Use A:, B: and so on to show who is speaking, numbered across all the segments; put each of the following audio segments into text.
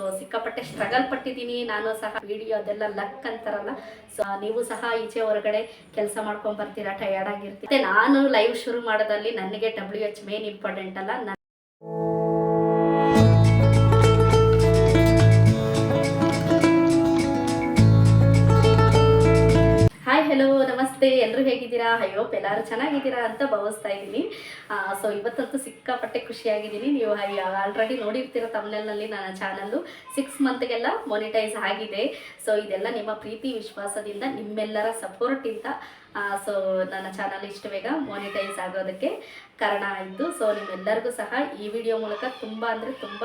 A: So ಸಿಕ್ಕಾಪಟ್ಟೆ struggle ಪಟ್ಟಿದ್ದೀನಿ. ನಾನು ಸಹ ವಿಡಿಯೋ ಅದೆಲ್ಲ ಲಕ್ ಅಂತಾರಲ್ಲ. ಸೊ ನೀವು ಸಹ ಈಚೆ ಹೊರಗಡೆ ಕೆಲಸ ಮಾಡ್ಕೊಂಡ್ ಬರ್ತೀರಾ ಟಯರ್ಡ್ ಆಗಿರ್ತೀರ? ನಾನು ಲೈವ್ ಶುರು ಮಾಡೋದಲ್ಲಿ ನನಗೆ ಡಬ್ಲ್ಯೂ ಎಚ್ ಮೇನ್ ಇಂಪಾರ್ಟೆಂಟ್ ಅಲ್ಲ. ಹಾಯ್ ಹಲೋ ನಮಸ್ತೆ. ಎಲ್ಲರೂ ಹೇಗಿದ್ದೀರಾ? ಅಯ್ಯೋ ಎಲ್ಲರೂ ಚೆನ್ನಾಗಿದ್ದೀರಾ ಅಂತ ಭಾವಿಸ್ತಾ ಇದ್ದೀನಿ. ಸೊ ಇವತ್ತಂತೂ ಸಿಕ್ಕಾಪಟ್ಟೆ ಖುಷಿಯಾಗಿದ್ದೀನಿ. ನೀವು ಆಲ್ರೆಡಿ ನೋಡಿರ್ತೀರ ತಮ್ಮಲ್ಲಿ ನನ್ನ ಚಾನಲ್ಲು ಸಿಕ್ಸ್ ಮಂತ್ಗೆಲ್ಲ ಮೊನಿಟೈಸ್ ಆಗಿದೆ. ಸೊ ಇದೆಲ್ಲ ನಿಮ್ಮ ಪ್ರೀತಿ, ವಿಶ್ವಾಸದಿಂದ ನಿಮ್ಮೆಲ್ಲರ ಸಪೋರ್ಟಿಂದ ಸೊ ನನ್ನ ಚಾನಲ್ ಇಷ್ಟು ಬೇಗ ಮೋನಿಟೈಸ್ ಆಗೋದಕ್ಕೆ ಕಾರಣ ಆಯಿತು. ಸೊ ನಿಮ್ಮೆಲ್ಲರಿಗೂ ಸಹ ಈ ವಿಡಿಯೋ ಮೂಲಕ ತುಂಬ ಅಂದರೆ ತುಂಬ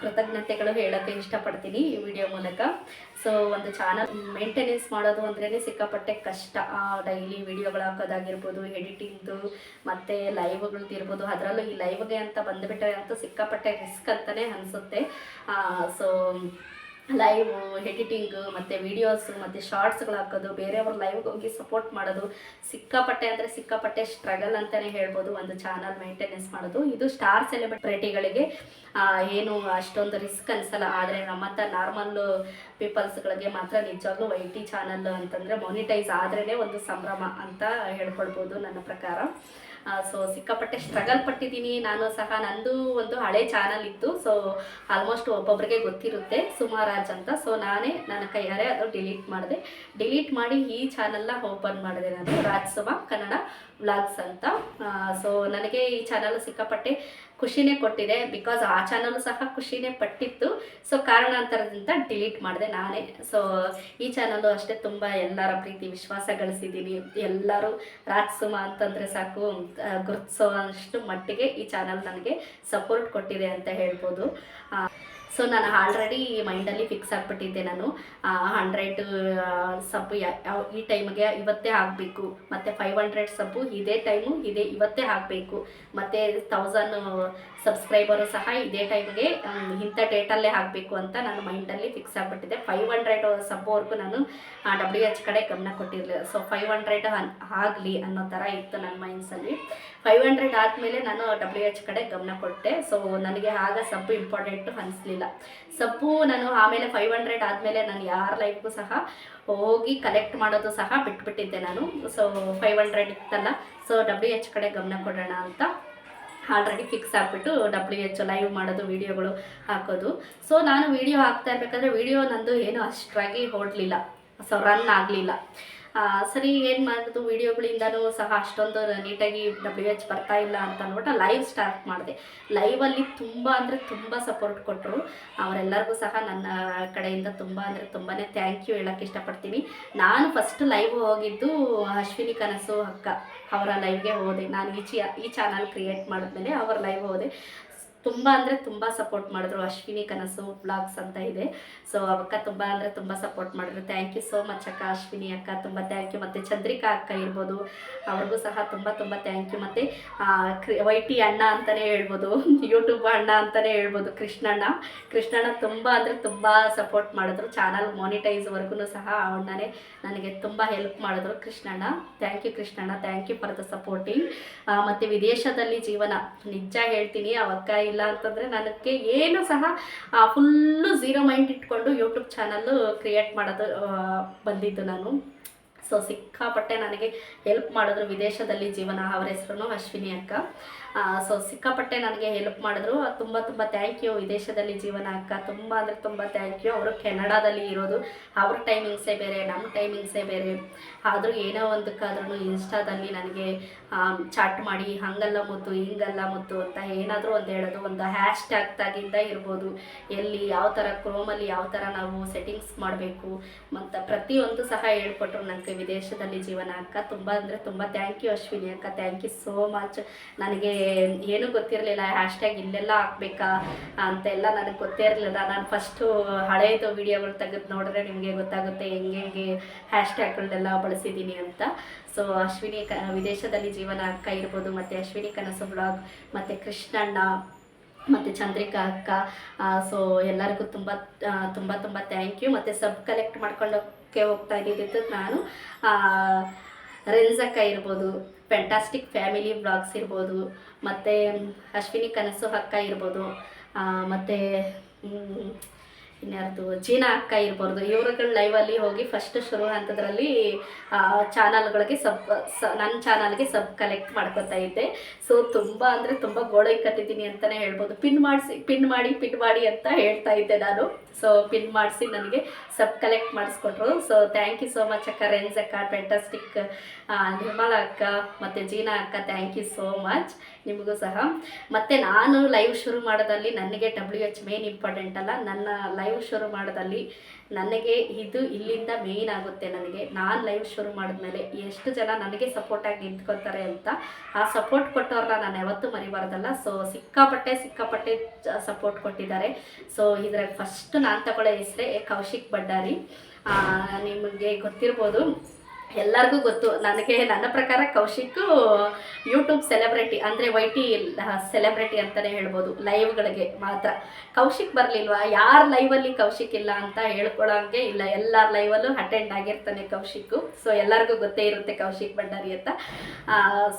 A: ಕೃತಜ್ಞತೆಗಳು ಹೇಳೋಕ್ಕೆ ಇಷ್ಟಪಡ್ತೀನಿ ಈ ವಿಡಿಯೋ ಮೂಲಕ. ಸೊ ಒಂದು ಚಾನಲ್ ಮೇಂಟೆನೆನ್ಸ್ ಮಾಡೋದು ಅಂದ್ರೇ ಸಿಕ್ಕಾಪಟ್ಟೆ ಕಷ್ಟ. ಡೈಲಿ ವಿಡಿಯೋಗಳು ಹಾಕೋದಾಗಿರ್ಬೋದು ಎಡಿಟಿಂಗ್ದು ಮತ್ತು ಲೈವ್ಗಳದ್ದು ಇರ್ಬೋದು. ಅದರಲ್ಲೂ ಈ ಲೈವ್ಗೆ ಅಂತ ಬಂದುಬಿಟ್ಟರೆ ಅಂತೂ ಸಿಕ್ಕಾಪಟ್ಟೆ ರಿಸ್ಕ್ ಅಂತಲೇ ಅನಿಸುತ್ತೆ. ಸೊ ಲೈವ್ ಎಡಿಟಿಂಗ್ ಮತ್ತು ವಿಡಿಯೋಸು ಮತ್ತು ಶಾರ್ಟ್ಸ್ಗಳು ಹಾಕೋದು, ಬೇರೆಯವ್ರ ಲೈವ್ಗೆ ಹೋಗಿ ಸಪೋರ್ಟ್ ಮಾಡೋದು, ಸಿಕ್ಕಾಪಟ್ಟೆ ಅಂದರೆ ಸಿಕ್ಕಾಪಟ್ಟೆ ಸ್ಟ್ರಗಲ್ ಅಂತಲೇ ಹೇಳ್ಬೋದು. ಒಂದು ಚಾನಲ್ ಮೇಂಟೆನೆನ್ಸ್ ಮಾಡೋದು. ಇದು ಸ್ಟಾರ್ ಸೆಲೆಬ್ರಿಟಿಗಳಿಗೆ ಏನು ಅಷ್ಟೊಂದು ರಿಸ್ಕ್ ಅನಿಸಲ್ಲ. ಆದರೆ ನಮ್ಮಂಥ ನಾರ್ಮಲ್ ಪೀಪಲ್ಸ್ಗಳಿಗೆ ಮಾತ್ರ ನಿಜವಾಗ್ಲೂ ವೈ ಟಿ ಚಾನಲ್ ಅಂತಂದರೆ ಮೊನಿಟೈಸ್ ಆದ್ರೇ ಒಂದು ಸಂಭ್ರಮ ಅಂತ ಹೇಳ್ಕೊಳ್ಬೋದು ನನ್ನ ಪ್ರಕಾರ. ಸೊ ಸಿಕ್ಕಾಪಟ್ಟೆ ಸ್ಟ್ರಗಲ್ ಪಟ್ಟಿದ್ದೀನಿ. ನಾನು ಸಹ ನಂದು ಒಂದು ಹಳೆ ಚಾನಲ್ ಇತ್ತು. ಸೊ ಆಲ್ಮೋಸ್ಟ್ ಒಬ್ಬೊಬ್ಬರಿಗೆ ಗೊತ್ತಿರುತ್ತೆ ಸುಮಾರಾಜ್ ಅಂತ. ಸೊ ನಾನೇ ನನ್ನ ಕೈಯಾರೆ ಅದು ಡಿಲೀಟ್ ಮಾಡಿದೆ. ಡಿಲೀಟ್ ಮಾಡಿ ಈ ಚಾನಲ್ನ ಓಪನ್ ಮಾಡಿದೆ ನಾನು. ರಾಜ್ಸಭಾ ಕನ್ನಡ ವ್ಲಾಗ್ಸ್ ಅಂತ. ಸೊ ನನಗೆ ಈ ಚಾನಲ್ ಸಿಕ್ಕಾಪಟ್ಟೆ ಖುಷಿನೇ ಕೊಟ್ಟಿದೆ. ಬಿಕಾಸ್ ಆ ಚಾನಲ್ ಸಹ ಖುಷಿನೇ ಪಟ್ಟಿತ್ತು. ಸೊ ಕಾರಣಾಂತರದಿಂದ ಡಿಲೀಟ್ ಮಾಡಿದೆ ನಾನೇ. ಸೊ ಈ ಚಾನಲ್ಲು ಅಷ್ಟೇ ತುಂಬ ಎಲ್ಲರ ಪ್ರೀತಿ, ವಿಶ್ವಾಸ ಗಳಿಸಿದ್ದೀನಿ. ಎಲ್ಲರೂ ರಾಜ್ಸುಮ ಅಂತಂದರೆ ಸಾಕು ಗುರುತಿಸೋ ಮಟ್ಟಿಗೆ ಈ ಚಾನಲ್ ನನಗೆ ಸಪೋರ್ಟ್ ಕೊಟ್ಟಿದೆ ಅಂತ ಹೇಳ್ಬೋದು. ಸೊ ನಾನು ಆಲ್ರೆಡಿ ಮೈಂಡಲ್ಲಿ ಫಿಕ್ಸ್ ಆಗಿಬಿಟ್ಟಿದ್ದೆ ನಾನು. ಹಂಡ್ರೆಡ್ ಸಬ್ಬು ಈ ಟೈಮ್ಗೆ ಇವತ್ತೇ ಆಗಬೇಕು. ಮತ್ತು ಫೈವ್ ಹಂಡ್ರೆಡ್ ಸಬ್ಬು ಇದೇ ಟೈಮು ಇದೇ ಇವತ್ತೇ ಆಗಬೇಕು. ಮತ್ತು ತೌಸಂಡ್ ಸಬ್ಸ್ಕ್ರೈಬರು ಸಹ ಇದೇ ಟೈಮ್ಗೆ ಇಂಥ ಡೇಟಲ್ಲೇ ಆಗಬೇಕು ಅಂತ ನಾನು ಮೈಂಡಲ್ಲಿ ಫಿಕ್ಸ್ ಆಗಿಬಿಟ್ಟಿದೆ. ಫೈವ್ ಹಂಡ್ರೆಡ್ ಸಬ್ವರೆಗೂ ನಾನು ಡಬ್ಲ್ಯೂ ಎಚ್ ಕಡೆ ಗಮನ ಕೊಟ್ಟಿರಲಿಲ್ಲ ಸೊ ಫೈವ್ ಹಂಡ್ರೆಡ್ ಆಗಲಿ ಅನ್ನೋ ಥರ ಇತ್ತು ನನ್ನ ಮೈಂಡ್ಸಲ್ಲಿ ಫೈವ್ ಹಂಡ್ರೆಡ್ ಆದಮೇಲೆ ನಾನು ಡಬ್ಲ್ಯೂ ಎಚ್ ಕಡೆ ಗಮನ ಕೊಟ್ಟೆ. ಸೊ ನನಗೆ ಆಗ ಸಬ್ಬು ಇಂಪಾರ್ಟೆಂಟ್ ಅನಿಸ್ಲಿಲ್ಲ. ಸಬ್ಬು ನಾನು ಆಮೇಲೆ ಫೈವ್ ಹಂಡ್ರೆಡ್ ಆದಮೇಲೆ ನಾನು ಯಾರ ಲೈಫ್ಗೂ ಸಹ ಹೋಗಿ ಕಲೆಕ್ಟ್ ಮಾಡೋದು ಸಹ ಬಿಟ್ಬಿಟ್ಟಿದ್ದೆ ನಾನು. ಸೊ ಫೈವ್ ಹಂಡ್ರೆಡ್ ಇತ್ತಲ್ಲ. ಸೊ ಡಬ್ಲ್ಯೂ ಎಚ್ ಕಡೆ ಗಮನ ಕೊಡೋಣ ಅಂತ ಆಲ್ರೆಡಿ ಫಿಕ್ಸ್ ಆಗಿಬಿಟ್ಟು ಡಬ್ಲ್ಯೂ ಎಚ್ ಲೈವ್ ಮಾಡೋದು ವೀಡಿಯೋಗಳು ಹಾಕೋದು. ಸೊ ನಾನು ವೀಡಿಯೋ ಹಾಕ್ತಾ ಇರಬೇಕಾದ್ರೆ ವೀಡಿಯೋ ನಂದು ಏನು ಅಷ್ಟಾಗಿ ಓಡಲಿಲ್ಲ ಸೊ ರನ್ ಆಗಲಿಲ್ಲ. ಸರಿ, ಏನು ಮಾಡೋದು? ವೀಡಿಯೋಗಳಿಂದನೂ ಸಹ ಅಷ್ಟೊಂದು ನೀಟಾಗಿ ಡಬ್ಲ್ಯೂ ಎಚ್ ಬರ್ತಾ ಇಲ್ಲ ಅಂತ ಅಂದ್ಬಿಟ್ಟು ಲೈವ್ ಸ್ಟಾರ್ಟ್ ಮಾಡಿದೆ. ಲೈವಲ್ಲಿ ತುಂಬ ಅಂದರೆ ತುಂಬ ಸಪೋರ್ಟ್ ಕೊಟ್ಟರು ಅವರೆಲ್ಲರಿಗೂ ಸಹ ನನ್ನ ಕಡೆಯಿಂದ ತುಂಬ ಅಂದರೆ ತುಂಬಾ ಥ್ಯಾಂಕ್ ಯು ಹೇಳೋಕ್ಕೆ ಇಷ್ಟಪಡ್ತೀನಿ. ನಾನು ಫಸ್ಟ್ ಲೈವ್ ಹೋಗಿದ್ದು ಅಶ್ವಿನಿ ಕನಸು ಅಕ್ಕ. ಅವರ ಲೈವ್ಗೆ ಹೋದೆ. ನಾನು ಈ ಚಿ ಈ ಚಾನಲ್ ಕ್ರಿಯೇಟ್ ಮಾಡಿದ್ಮೇಲೆ ಅವ್ರ ಲೈವ್ ಹೋದೆ. ತುಂಬ ಅಂದರೆ ತುಂಬ ಸಪೋರ್ಟ್ ಮಾಡಿದ್ರು ಅಶ್ವಿನಿ ಕನಸು ಬ್ಲಾಗ್ಸ್ ಅಂತ ಇದೆ. ಸೊ ಅವಕ್ಕ ತುಂಬ ಅಂದರೆ ತುಂಬ ಸಪೋರ್ಟ್ ಮಾಡಿದ್ರು. ಥ್ಯಾಂಕ್ ಯು ಸೋ ಮಚ್ ಅಕ್ಕ ಅಶ್ವಿನಿ ಅಕ್ಕ. ತುಂಬ ಥ್ಯಾಂಕ್ ಯು ಮತ್ತು ಚಂದ್ರಿಕಾ ಅಕ್ಕ ಇರ್ಬೋದು. ಅವ್ರಿಗೂ ಸಹ ತುಂಬ ತುಂಬ ಥ್ಯಾಂಕ್ ಯು ಮತ್ತು ವೈ ಟಿ ಅಣ್ಣ ಅಂತಲೇ ಹೇಳ್ಬೋದು. ಯೂಟ್ಯೂಬ್ ಅಣ್ಣ ಅಂತಲೇ ಹೇಳ್ಬೋದು. ಕೃಷ್ಣಣ್ಣ. ಕೃಷ್ಣಣ್ಣ ತುಂಬ ಅಂದರೆ ತುಂಬ ಸಪೋರ್ಟ್ ಮಾಡಿದ್ರು. ಚಾನಲ್ ಮಾನಿಟೈಸ್ವರೆಗೂ ಸಹ ಅಣ್ಣನೇ ನನಗೆ ತುಂಬ ಹೆಲ್ಪ್ ಮಾಡಿದ್ರು. ಕೃಷ್ಣಣ್ಣ thank you Krishnanna. Thank you for the supporting ಮತ್ತು ವಿದೇಶದಲ್ಲಿ ಜೀವನ. ನಿಜ ಹೇಳ್ತೀನಿ, ಅವಕ್ಕ ಇಲ್ಲ ಅಂತಂದರೆ ನನಗೆ ಏನು ಸಹ ಫುಲ್ಲು ಝೀರೋ ಮೈಂಡ್ ಇಟ್ಕೊಂಡು ಯೂಟ್ಯೂಬ್ ಚಾನಲ್ಲು ಕ್ರಿಯೇಟ್ ಮಾಡೋದು ಬಂದಿದ್ದು ನಾನು. ಸೊ ಸಿಕ್ಕಾಪಟ್ಟೆ ನನಗೆ ಹೆಲ್ಪ್ ಮಾಡಿದ್ರು ವಿದೇಶದಲ್ಲಿ ಜೀವನ. ಅವರ ಹೆಸರು ಅಶ್ವಿನಿ ಅಕ್ಕ. ಸೊ ಸಿಕ್ಕಾಪಟ್ಟೆ ನನಗೆ ಹೆಲ್ಪ್ ಮಾಡಿದ್ರು. ತುಂಬ ತುಂಬ ಥ್ಯಾಂಕ್ ಯು ವಿದೇಶದಲ್ಲಿ ಜೀವನ ಅಕ್ಕ. ತುಂಬ ಅಂದರೆ ತುಂಬ ಥ್ಯಾಂಕ್ ಯು ಅವರು ಕೆನಡಾದಲ್ಲಿ ಇರೋದು. ಅವ್ರ ಟೈಮಿಂಗ್ಸೇ ಬೇರೆ ನಮ್ಮ ಟೈಮಿಂಗ್ಸೇ ಬೇರೆ. ಆದರೂ ಏನೋ ಒಂದಕ್ಕಾದ್ರೂ ಇನ್ಸ್ಟಾದಲ್ಲಿ ನನಗೆ ಚಾಟ್ ಮಾಡಿ, ಹಂಗಲ್ಲ ಮುತ್ತು, ಹಿಂಗಲ್ಲ ಮುತ್ತು ಅಂತ ಏನಾದರೂ ಒಂದು ಹೇಳೋದು. ಒಂದು ಹ್ಯಾಶ್ ಟ್ಯಾಗ್ ತಾಗಿಂದ ಇರ್ಬೋದು. ಎಲ್ಲಿ ಯಾವ ಥರ ಕ್ರೋಮಲ್ಲಿ ಯಾವ ಥರ ನಾವು ಸೆಟ್ಟಿಂಗ್ಸ್ ಮಾಡಬೇಕು ಮತ್ತು ಪ್ರತಿಯೊಂದು ಸಹ ಹೇಳ್ಕೊಟ್ರು ನನಗೆ ವಿದೇಶದಲ್ಲಿ ಜೀವನ ಅಕ್ಕ. ತುಂಬ ಅಂದರೆ ತುಂಬ ಥ್ಯಾಂಕ್ ಯು ಅಶ್ವಿನಿ ಅಕ್ಕ. ಥ್ಯಾಂಕ್ ಯು ಸೋ ಮಚ್ ನನಗೆ ಏನೂ ಗೊತ್ತಿರಲಿಲ್ಲ. ಹ್ಯಾಶ್ ಟ್ಯಾಗ್ ಇಲ್ಲೆಲ್ಲ ಹಾಕ್ಬೇಕಾ ಅಂತೆಲ್ಲ ನನಗೆ ಗೊತ್ತೇ ಇರಲಿಲ್ಲ ನಾನು ಫಸ್ಟು ಹಳೆಯದು ವಿಡಿಯೋಗಳು ತೆಗೆದು ನೋಡಿದ್ರೆ ನಿಮಗೆ ಗೊತ್ತಾಗುತ್ತೆ ಹೆಂಗೆ ಹೆಂಗೆ ಹ್ಯಾಶ್ ಟ್ಯಾಗ್ಗಳನ್ನೆಲ್ಲ ಬಳಸಿದ್ದೀನಿ ಅಂತ. ಸೊ ಅಶ್ವಿನಿ ಕ, ವಿದೇಶದಲ್ಲಿ ಜೀವನ ಅಕ್ಕ ಇರ್ಬೋದು, ಮತ್ತು ಅಶ್ವಿನಿ ಕನಸು ಬ್ಲಾಗ್ ಮತ್ತು ಕೃಷ್ಣಣ್ಣ, ಮತ್ತು ಚಂದ್ರಿಕಾ ಅಕ್ಕ. ಸೊ ಎಲ್ಲರಿಗೂ ತುಂಬ ತುಂಬ ತುಂಬ ಥ್ಯಾಂಕ್ ಯು ಮತ್ತು ಸಬ್ ಕಲೆಕ್ಟ್ ಮಾಡ್ಕೊಳ್ಳೋಕ್ಕೆ ಹೋಗ್ತಾ ಇದ್ದಿದ್ದು ನಾನು ರೆನ್ಸಕ್ಕ ಇರ್ಬೋದು ಫ್ಯಾಂಟಾಸ್ಟಿಕ್ ಫ್ಯಾಮಿಲಿ ಬ್ಲಾಗ್ಸ್ ಇರ್ಬೋದು, ಮತ್ತು ಅಶ್ವಿನಿ ಕನಸು ಅಕ್ಕ ಇರ್ಬೋದು ಮತ್ತು ಇನ್ಯಾರ್ದು ಜೀನಾ ಅಕ್ಕ ಇರ್ಬಾರ್ದು ಇವರುಗಳ ಲೈವಲ್ಲಿ ಹೋಗಿ ಫಸ್ಟ್ ಶುರು ಹಂತದ್ರಲ್ಲಿ ಚಾನಲ್ಗಳಿಗೆ ಸಬ್ ಸ ನನ್ನ ಚಾನಲ್ಗೆ ಸಬ್ ಕಲೆಕ್ಟ್ ಮಾಡ್ಕೊತಾ ಇದ್ದೆ. ಸೊ ತುಂಬ ಅಂದರೆ ತುಂಬ ಗೋಡೆ ಕಟ್ಟಿದ್ದೀನಿ ಅಂತಲೇ ಹೇಳ್ಬೋದು. ಪಿನ್ ಮಾಡಿಸಿ ಪಿನ್ ಮಾಡಿ ಪಿನ್ ಮಾಡಿ ಅಂತ ಹೇಳ್ತಾ ಇದ್ದೆ ನಾನು. ಸೊ ಪಿನ್ ಮಾಡಿಸಿ ನನಗೆ sub collect ಮಾಡಿಸ್ಕೊಟ್ರು. So thank you so much ಅಕ್ಕ ರೆನ್ಸ್ ಅಕ್ಕ ಪೆಂಟಾಸ್ಟಿಕ್ ನಿರ್ಮಲಾ ಅಕ್ಕ ಮತ್ತು ಜೀನಾ ಅಕ್ಕ ಥ್ಯಾಂಕ್ ಯು ಸೋ ಮಚ್ ನಿಮಗೂ ಸಹ. ಮತ್ತು ನಾನು ಲೈವ್ ಶುರು ಮಾಡೋದಲ್ಲಿ ನನಗೆ ಡಬ್ಲ್ಯೂ ಎಚ್ ಮೇನ್ ಇಂಪಾರ್ಟೆಂಟ್ ಅಲ್ಲ. ನನ್ನ ಲೈವ್ ಶುರು ಮಾಡೋದಲ್ಲಿ ನನಗೆ ಇದು ಇಲ್ಲಿಂದ ಮೇಯ್ನ್ ಆಗುತ್ತೆ ನನಗೆ. ನಾನು ಲೈವ್ ಶುರು ಮಾಡಿದ್ಮೇಲೆ ಎಷ್ಟು ಜನ ನನಗೆ ಸಪೋರ್ಟಾಗಿ ನಿಂತ್ಕೊತಾರೆ ಅಂತ ಆ ಸಪೋರ್ಟ್ ಕೊಟ್ಟವ್ರನ್ನ ನಾನು ಯಾವತ್ತೂ ಮರಿಬಾರ್ದಲ್ಲ. ಸೊ ಸಿಕ್ಕಾಪಟ್ಟೆ ಸಿಕ್ಕಾಪಟ್ಟೆ ಸಪೋರ್ಟ್ ಕೊಟ್ಟಿದ್ದಾರೆ. ಸೊ ಇದ್ರಲ್ಲಿ ಫಸ್ಟ್ ನಾನು ತಗೊಳ್ಳೋ ಹೆಸರೇ ಕೌಶಿಕ್ ಭಂಡಾರಿ. ನಿಮಗೆ ಗೊತ್ತಿರ್ಬೋದು. ಎಲ್ಲರಿಗೂ ಗೊತ್ತು. ನನಗೆ ನನ್ನ ಪ್ರಕಾರ ಕೌಶಿಕ್ ಯೂಟ್ಯೂಬ್ ಸೆಲೆಬ್ರಿಟಿ ಅಂದರೆ ವೈ ಟಿ ಸೆಲೆಬ್ರಿಟಿ ಅಂತಲೇ ಹೇಳ್ಬೋದು ಲೈವ್ಗಳಿಗೆ ಮಾತ್ರ. ಕೌಶಿಕ್ ಬರಲಿಲ್ವಾ? ಯಾರ ಲೈವಲ್ಲಿ ಕೌಶಿಕ್ ಇಲ್ಲ ಅಂತ ಹೇಳ್ಕೊಳ್ಳೋಂಗೆ ಇಲ್ಲ. ಎಲ್ಲರ ಲೈವಲ್ಲೂ ಅಟೆಂಡ್ ಆಗಿರ್ತಾನೆ ಕೌಶಿಕ್ ಸೊ ಎಲ್ಲರಿಗೂ ಗೊತ್ತೇ ಇರುತ್ತೆ ಕೌಶಿಕ್ ಭಂಡಾರಿ ಅಂತ.